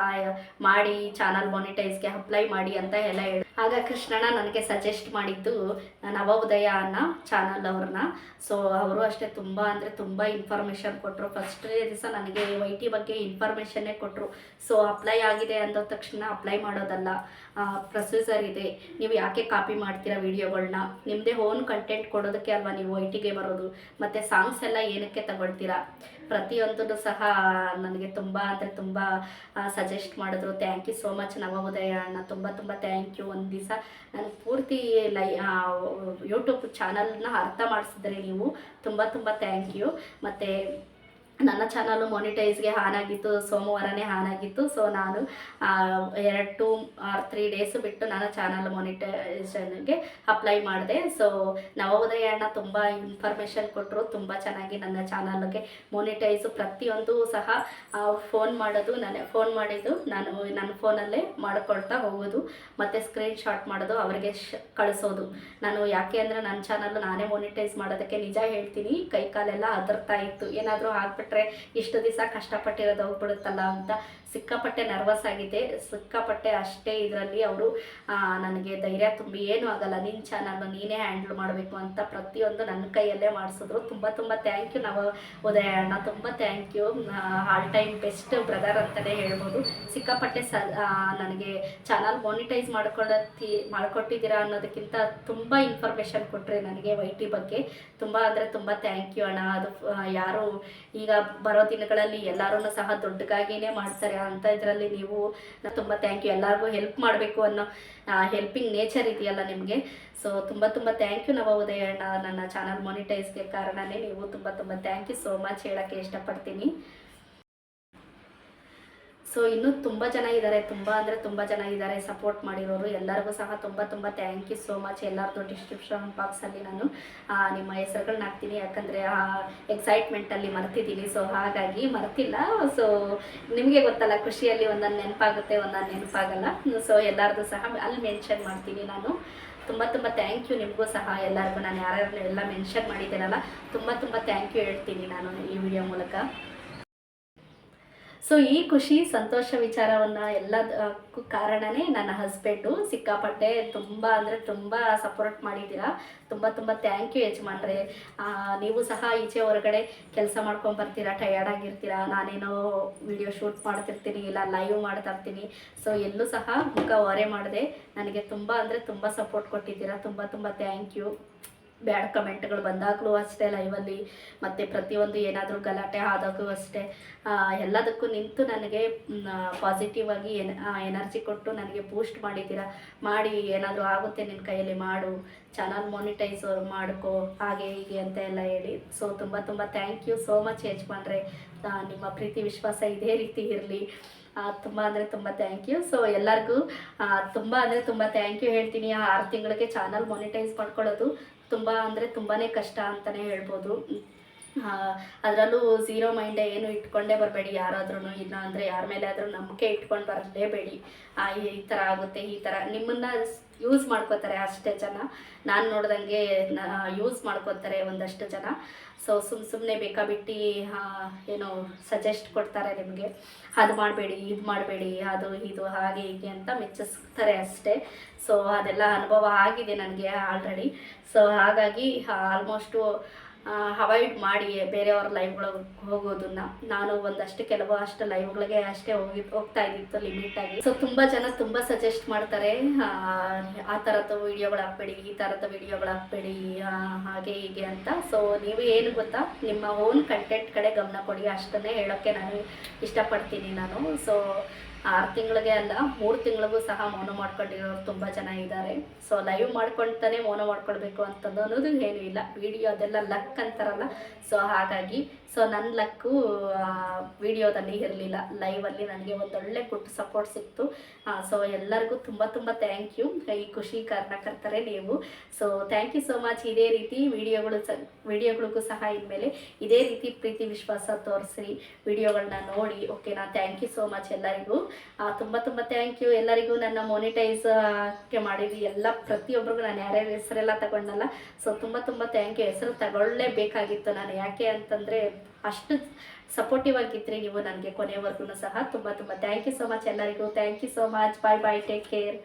A: ಮಾಡಿ ಚಾನಲ್ ಮೊನಿಟೈಸ್ಗೆ ಅಪ್ಲೈ ಮಾಡಿ ಅಂತ ಎಲ್ಲ ಹೇಳಿ ಆಗ ಕೃಷ್ಣಣ್ಣ ನನಗೆ ಸಜೆಸ್ಟ್ ಮಾಡಿದ್ದು ನವ ಉದಯ ಅನ್ನೋ ಚಾನಲ್ ಅವ್ರನ್ನ. ಸೊ ಅವರು ಅಷ್ಟೇ ತುಂಬ ಅಂದರೆ ತುಂಬ ಇನ್ಫಾರ್ಮೇಷನ್ ಕೊಟ್ಟರು ಫಸ್ಟ್ ದಿವಸ ನನಗೆ ವೈ ಟಿ ಬಗ್ಗೆ ಇನ್ಫಾರ್ಮೇಷನ್ನೇ ಕೊಟ್ಟರು ಸೊ ಅಪ್ಲೈ ಆಗಿದೆ ಅಂದ ತಕ್ಷಣ ಅಪ್ಲೈ ಮಾಡೋದಲ್ಲ. ಪ್ರೊಸೀಜರ್ ಇದೆ. ನೀವು ಯಾಕೆ ಕಾಪಿ ಮಾಡ್ತೀರಾ ವೀಡಿಯೋಗಳನ್ನ ನಿಮ್ಮದೇ ಓನ್ ಕಂಟೆಂಟ್ ಕೊಡೋದಕ್ಕೆ ಅಲ್ವಾ ನೀವು ಐ ಟಿಗೆ ಬರೋದು? ಮತ್ತು ಸಾಂಗ್ಸ್ ಎಲ್ಲ ಏನಕ್ಕೆ ತಗೊಳ್ತೀರಾ? ಪ್ರತಿಯೊಂದನ್ನು ಸಹ ನನಗೆ ತುಂಬ ಅಂದರೆ ತುಂಬ ಸಜೆಸ್ಟ್ ಮಾಡಿದ್ರು. Thank you so much Navodaya ಅಣ್ಣ. ತುಂಬ ತುಂಬ ಥ್ಯಾಂಕ್ ಯು ಒಂದು ದಿವಸ ನನ್ನ ಪೂರ್ತಿ ಲೈ ಯೂಟ್ಯೂಬ್ ಚಾನಲ್ನ ಅರ್ಥ ಮಾಡಿಸಿದ್ರಿ ನೀವು. ತುಂಬ ತುಂಬ ಥ್ಯಾಂಕ್ ಯು ಮತ್ತು ನನ್ನ ಚಾನಲು ಮೊನಿಟೈಸ್ಗೆ ಹಾನ್ ಆಗಿತ್ತು ಸೋಮವಾರನೇ ಹಾನಾಗಿತ್ತು. ಸೊ ನಾನು ಎರಡು ಟೂ ಆರ್ ತ್ರೀ ಡೇಸ್ ಬಿಟ್ಟು ನಾನು ಚಾನಲ್ ಮಾನಿಟೈಸೇಷನ್ಗೆ ಅಪ್ಲೈ ಮಾಡಿದೆ. ಸೊ ನವೋದಯ ಅಣ್ಣ ತುಂಬ ಇನ್ಫಾರ್ಮೇಷನ್ ಕೊಟ್ಟರು ತುಂಬ ಚೆನ್ನಾಗಿ ನನ್ನ ಚಾನಲ್ಗೆ ಮೊನಿಟೈಸು ಪ್ರತಿಯೊಂದು ಸಹ ಫೋನ್ ಮಾಡೋದು, ನಾನು ಫೋನ್ ಮಾಡಿದ್ದು, ನಾನು ನನ್ನ ಫೋನಲ್ಲೇ ಮಾಡಿಕೊಳ್ತಾ ಹೋಗೋದು, ಮತ್ತು ಸ್ಕ್ರೀನ್ ಶಾಟ್ ಮಾಡೋದು, ಅವರಿಗೆ ಕಳಿಸೋದು. ನಾನು ಯಾಕೆ ಅಂದರೆ ನನ್ನ ಚಾನಲ್ ನಾನೇ ಮೊನಿಟೈಸ್ ಮಾಡೋದಕ್ಕೆ ನಿಜ ಹೇಳ್ತೀನಿ. ಕೈ ಕಾಲೆಲ್ಲ ಅದರ್ತಾ ಇತ್ತು. ಏನಾದರೂ ಆಗ್ಬಿಟ್ರೆ ಇಷ್ಟು ದಿವಸ ಕಷ್ಟಪಟ್ಟಿರೋದು ಹೋಗ್ಬಿಡುತ್ತಲ್ಲ ಅಂತ ಸಿಕ್ಕಾಪಟ್ಟೆ ನರ್ವಸ್ ಆಗಿದೆ. ಸಿಕ್ಕಾಪಟ್ಟೆ ಅಷ್ಟೇ ಇದರಲ್ಲಿ ಅವರು ನನಗೆ ಧೈರ್ಯ ತುಂಬಿ ಏನೂ ಆಗಲ್ಲ ನಿನ್ನ ಚಾನಲ್ ನೀನೇ ಹ್ಯಾಂಡಲ್ ಮಾಡಬೇಕು ಅಂತ ಪ್ರತಿಯೊಂದು ನನ್ನ ಕೈಯಲ್ಲೇ ಮಾಡಿಸಿದ್ರು. ತುಂಬ ತುಂಬ ಥ್ಯಾಂಕ್ ಯು ನಾವು, ಉದಯ ಅಣ್ಣ, ತುಂಬ thank you all time best brother ಅಂತಲೇ ಹೇಳ್ಬೋದು. ಸಿಕ್ಕಾಪಟ್ಟೆ ಸ ನನಗೆ ಚಾನಲ್ ಮಾನಿಟೈಸ್ ಮಾಡ್ಕೊಳ್ಳತ್ತಿ ಮಾಡಿಕೊಟ್ಟಿದ್ದೀರಾ ಅನ್ನೋದಕ್ಕಿಂತ ತುಂಬ ಇನ್ಫಾರ್ಮೇಷನ್ ಕೊಟ್ಟರೆ ನನಗೆ ವೈ ಟಿ ಬಗ್ಗೆ. ತುಂಬ ಅಂದರೆ ತುಂಬ ಥ್ಯಾಂಕ್ ಯು ಅಣ್ಣ. ಅದು ಯಾರು ಈಗ ಬರೋ ದಿನಗಳಲ್ಲಿ ಎಲ್ಲರೂ ಸಹ ದೊಡ್ಡಗಾಗಿನೇ ಮಾಡ್ತಾರೆ. ಅಂತ ಇದರಲ್ಲಿ ನೀವು ತುಂಬ ಥ್ಯಾಂಕ್ ಯು ಎಲ್ಲರಿಗೂ ಹೆಲ್ಪ್ ಮಾಡಬೇಕು ಅನ್ನೋ ಹೆಲ್ಪಿಂಗ್ ನೇಚರ್ ಇದೆಯಲ್ಲ ನಿಮಗೆ. ಸೊ ತುಂಬ ತುಂಬ ಥ್ಯಾಂಕ್ ಯು ನವೋದಯ ಅಣ್ಣ. ನನ್ನ ಚಾನಲ್ ಮಾನಿಟೈಸ್ಗೆ ಕಾರಣನೇ ನೀವು ತುಂಬ ತುಂಬ ಥ್ಯಾಂಕ್ ಯು ಸೋ ಮಚ್ ಹೇಳೋಕ್ಕೆ ಇಷ್ಟಪಡ್ತೀನಿ. ಸೊ ಇನ್ನೂ ತುಂಬ ಜನ ಇದ್ದಾರೆ ತುಂಬ ಅಂದರೆ ತುಂಬ ಜನ ಇದ್ದಾರೆ ಸಪೋರ್ಟ್ ಮಾಡಿರೋರು. ಎಲ್ಲರಿಗೂ ಸಹ ತುಂಬ ತುಂಬ ಥ್ಯಾಂಕ್ ಯು ಸೋ ಮಚ್ ಎಲ್ಲರದ್ದು ಡಿಸ್ಕ್ರಿಪ್ಷನ್ ಬಾಕ್ಸಲ್ಲಿ ನಾನು ನಿಮ್ಮ ಹೆಸರುಗಳನ್ನ ಹಾಕ್ತೀನಿ. ಯಾಕಂದರೆ, ಆ ಎಕ್ಸೈಟ್ಮೆಂಟಲ್ಲಿ ಮರ್ತಿದ್ದೀನಿ. ಸೊ ಹಾಗಾಗಿ ಮರ್ತಿಲ್ಲ. ಸೊ ನಿಮಗೆ ಗೊತ್ತಲ್ಲ, ಖುಷಿಯಲ್ಲಿ ಒಂದೊಂದು ನೆನಪಾಗುತ್ತೆ, ಒಂದೊಂದು ನೆನಪಾಗಲ್ಲ. ಸೊ ಎಲ್ಲರದು ಸಹ ಅಲ್ಲಿ ಮೆನ್ಷನ್ ಮಾಡ್ತೀನಿ ನಾನು. ತುಂಬ ತುಂಬ ಥ್ಯಾಂಕ್ ಯು ನಿಮಗೂ ಸಹ. ಎಲ್ಲರಿಗೂ ನಾನು ಯಾರ್ಯಾರು ಎಲ್ಲ ಮೆನ್ಷನ್ ಮಾಡಿದ್ದೀನಲ್ಲ, ತುಂಬ ತುಂಬ ಥ್ಯಾಂಕ್ ಯು ಹೇಳ್ತೀನಿ ನಾನು ಈ ವಿಡಿಯೋ ಮೂಲಕ. ಸೊ ಈ ಖುಷಿ, ಸಂತೋಷ ವಿಚಾರವನ್ನು ಎಲ್ಲದಕ್ಕೂ ಕಾರಣನೇ ನನ್ನ ಹಸ್ಬೆಂಡು ಸಿಕ್ಕಾಪಟ್ಟೆ ತುಂಬ ಅಂದರೆ ತುಂಬ ಸಪೋರ್ಟ್ ಮಾಡಿದ್ದೀರಾ ತುಂಬ ತುಂಬ ಥ್ಯಾಂಕ್ ಯು ಯಜಮಾನ್ರೆ. ನೀವು ಸಹ ಈಚೆ ಹೊರಗಡೆ ಕೆಲಸ ಮಾಡ್ಕೊಂಡು ಬರ್ತೀರಾ? ಟಯರ್ಡ್ ಆಗಿರ್ತೀರಾ? ನಾನೇನೋ ವಿಡಿಯೋ ಶೂಟ್ ಮಾಡ್ತಿರ್ತೀನಿ, ಇಲ್ಲ ಲೈವ್ ಮಾಡ್ತಾ ಇರ್ತೀನಿ ಸೊ ಎಲ್ಲೂ ಸಹ ಮುಖ ಹೊರೆ ಮಾಡದೆ. ನನಗೆ ತುಂಬ ಅಂದರೆ ತುಂಬ ಸಪೋರ್ಟ್ ಕೊಟ್ಟಿದ್ದೀರಾ? ತುಂಬ ತುಂಬ ಥ್ಯಾಂಕ್ ಯು ಬ್ಯಾಡ್ ಕಮೆಂಟ್ಗಳು ಬಂದಾಗಲೂ ಅಷ್ಟೇ ಲೈವಲ್ಲಿ, ಮತ್ತು ಪ್ರತಿಯೊಂದು ಏನಾದರೂ ಗಲಾಟೆ ಆದಾಗೂ ಅಷ್ಟೇ. ಎಲ್ಲದಕ್ಕೂ ನಿಂತು ನನಗೆ ಪಾಸಿಟಿವ್ ಆಗಿ ಎನ್ ಎನರ್ಜಿ ಕೊಟ್ಟು ನನಗೆ ಬೂಸ್ಟ್ ಮಾಡಿದ್ದೀರಾ? ಮಾಡಿ, ಏನಾದರೂ ಆಗುತ್ತೆ ನಿನ್ನ ಕೈಯಲ್ಲಿ ಮಾಡು ಚಾನಲ್ ಮೋನಿಟೈಸ್ ಮಾಡ್ಕೋ, ಹಾಗೆ ಹೀಗೆ ಅಂತ ಎಲ್ಲ ಹೇಳಿ. ಸೊ ತುಂಬ ತುಂಬ ಥ್ಯಾಂಕ್ ಯು ಸೋ ಮಚ್ ಯಜಮಾನ್ರೆ. ನಿಮ್ಮ ಪ್ರೀತಿ, ವಿಶ್ವಾಸ ಇದೇ ರೀತಿ ಇರಲಿ. ತುಂಬ ಅಂದರೆ ತುಂಬ ಥ್ಯಾಂಕ್ ಯು ಸೊ ಎಲ್ಲರಿಗೂ ತುಂಬ ಅಂದರೆ ತುಂಬ ಥ್ಯಾಂಕ್ ಯು ಹೇಳ್ತೀನಿ. ಆರು ತಿಂಗಳಿಗೆ ಚಾನಲ್ ಮೋನಿಟೈಸ್ ಮಾಡ್ಕೊಳ್ಳೋದು. ತುಂಬ ಅಂದರೆ ತುಂಬಾ ಕಷ್ಟ ಅಂತಲೇ ಹೇಳ್ಬೋದು. ಅದರಲ್ಲೂ ಝೀರೋ ಮೈಂಡೇ ಏನು ಇಟ್ಕೊಂಡೇ ಬರಬೇಡಿ ಯಾರಾದ್ರೂ ಇಲ್ಲ ಅಂದರೆ ಯಾರ ಮೇಲೆ ಆದರೂ ನಂಬಿಕೆ ಇಟ್ಕೊಂಡು ಬರಲೇಬೇಡಿ. ಈ ಥರ ಆಗುತ್ತೆ, ಈ ಥರ ನಿಮ್ಮನ್ನು ಯೂಸ್ ಮಾಡ್ಕೋತಾರೆ ಅಷ್ಟೇ ಜನ. ನಾನು ನೋಡ್ದಂಗೆ ಯೂಸ್ ಮಾಡ್ಕೋತಾರೆ ಒಂದಷ್ಟು ಜನ. ಸೊ ಸುಮ್ಮ ಸುಮ್ಮನೆ ಬೇಕಾಬಿಟ್ಟು ಏನೋ ಸಜೆಸ್ಟ್ ಕೊಡ್ತಾರೆ ನಿಮಗೆ. ಅದು ಮಾಡಬೇಡಿ, ಇದು ಮಾಡಬೇಡಿ, ಅದು ಇದು, ಹಾಗೆ ಹೀಗೆ ಅಂತ ಮೆಚ್ಚಿಸ್ತಾರೆ ಅಷ್ಟೇ. ಸೊ ಅದೆಲ್ಲ ಅನುಭವ ಆಗಿದೆ ನನಗೆ ಆಲ್ರೆಡಿ ಸೊ ಹಾಗಾಗಿ ಆಲ್ಮೋಸ್ಟು ಅವಾಯ್ಡ್ ಮಾಡಿ ಬೇರೆಯವ್ರ ಲೈವ್ಗಳಿಗೆ ಹೋಗೋದನ್ನ. ನಾನು ಒಂದಷ್ಟು ಕೆಲವು ಅಷ್ಟು ಲೈವ್ಗಳಿಗೆ ಅಷ್ಟೇ ಹೋಗಿ ಹೋಗ್ತಾ ಇದ್ದಿತ್ತು ಆಗಿ. ಸೊ ತುಂಬ ಜನ ತುಂಬ ಸಜೆಸ್ಟ್ ಮಾಡ್ತಾರೆ. ಆ, ಥರದ್ದು ಥರದ ವಿಡಿಯೋಗಳು ಹಾಕ್ಬೇಡಿ ಈ ಥರದ ವೀಡಿಯೋಗಳು ಹಾಕ್ಬೇಡಿ ಹಾಗೆ ಹೀಗೆ ಅಂತ. ಸೊ ನೀವು ಏನು ಗೊತ್ತಾ? ನಿಮ್ಮ ಓನ್ ಕಂಟೆಂಟ್ ಕಡೆ ಗಮನ ಕೊಡಿ. ಅಷ್ಟನ್ನೇ ಹೇಳೋಕ್ಕೆ ನಾನು ಇಷ್ಟಪಡ್ತೀನಿ ನಾನು. ಸೊ ಆರು ತಿಂಗಳಿಗೆ ಅಲ್ಲ, ಮೂರು ತಿಂಗಳಿಗೂ ಸಹ ಮೌನ ಮಾಡ್ಕೊಂಡಿರೋರು ತುಂಬ ಜನ ಇದ್ದಾರೆ. ಸೊ ಲೈವ್ ಮಾಡ್ಕೊಳ್ತಾನೆ ಮೌನ ಮಾಡ್ಕೊಳ್ಬೇಕು ಅಂತಂದು ಅನ್ನೋದು ಏನೂ ಇಲ್ಲ. ವಿಡಿಯೋ ಅದೆಲ್ಲ ಲಕ್ ಅಂತಾರಲ್ಲ. ಸೊ ಹಾಗಾಗಿ ಸೊ ನನ್ನ ಲಕ್ಕು ವಿಡಿಯೋದಲ್ಲಿ ಇರಲಿಲ್ಲ. ಲೈವಲ್ಲಿ ನನಗೆ ಒಂದೊಳ್ಳೆ ಗುಡ್ ಸಪೋರ್ಟ್ ಸಿಕ್ತು. ಸೊ ಎಲ್ಲರಿಗೂ ತುಂಬ ತುಂಬ ಥ್ಯಾಂಕ್ ಯು ಈ ಖುಷಿ ಕಾರಣಕರ್ತರೆ ನೀವು. So thank you so much ಇದೇ ರೀತಿ ವಿಡಿಯೋಗಳು ಸ ವಿಡಿಯೋಗಳಿಗೂ ಸಹ ಇನ್ಮೇಲೆ ಇದೇ ರೀತಿ ಪ್ರೀತಿ ವಿಶ್ವಾಸ ತೋರಿಸಿ ವಿಡಿಯೋಗಳನ್ನ ನೋಡಿ ಓಕೆನಾ ಥ್ಯಾಂಕ್ ಯು ಸೋ ಮಚ್ ಎಲ್ಲರಿಗೂ. ತುಂಬ ತುಂಬ ಥ್ಯಾಂಕ್ ಯು ಎಲ್ಲರಿಗೂ ನನ್ನ ಮೊನಿಟೈಸ್ಗೆ ಮಾಡಿದ್ವಿ ಎಲ್ಲ ಪ್ರತಿಯೊಬ್ಬರಿಗೂ ನಾನು ಯಾರ್ಯಾರ ಹೆಸರೆಲ್ಲ ತಗೊಂಡಲ್ಲ. ಸೊ ತುಂಬ ತುಂಬ ಥ್ಯಾಂಕ್ ಯು ಹೆಸರು ತಗೊಳ್ಳೇಬೇಕಾಗಿತ್ತು ನಾನು. ಯಾಕೆ ಅಂತಂದರೆ ಅಷ್ಟು ಸಪೋರ್ಟಿವ್ ಆಗಿದ್ರಿ ನೀವು ನನಗೆ ಕೊನೆವರೆಗೂ ಸಹ ತುಂಬ ತುಂಬ ಥ್ಯಾಂಕ್ ಯು ಸೊ ಮಚ್ ಎಲ್ಲರಿಗೂ. Thank you so much bye bye take care